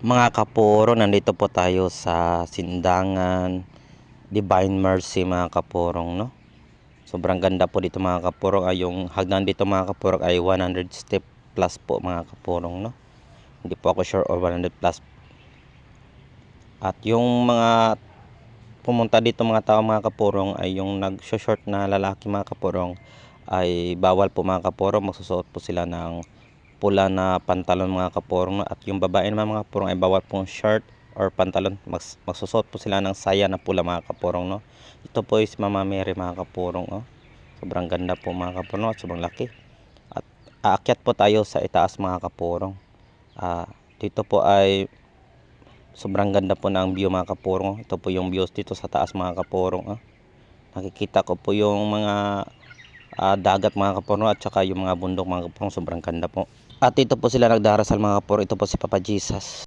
Mga kapuro, nandito po tayo sa Sindangan Divine Mercy mga kapurong no. Sobrang ganda po dito mga kapurong ay yung hagdan dito mga kapurong ay 100 step plus po mga kapurong no. Hindi po ako sure or 100 plus. At yung mga pumunta dito mga tao mga kapurong ay yung nag-short na lalaki mga kapurong ay bawal po mga kapurong magsusuot po sila ng pula na pantalon mga kapurong no? at yung babae naman mga kapurong ay bawal pong shirt or pantalon Mas, magsusuot po sila ng saya na pula mga kapurong no ito po is Mama Mary mga kapurong oh. sobrang ganda po mga kapurong at sobrang laki at aakyat po tayo sa itaas mga kapurong Ah, dito po ay sobrang ganda po ng view mga kapurong oh. ito po yung views dito sa taas mga kapurong oh. nakikita ko po yung mga ah, dagat mga kapurong at saka yung mga bundok mga kapurong sobrang ganda po. At dito po sila nagdarasal mga kapurong ito po si Papa Jesus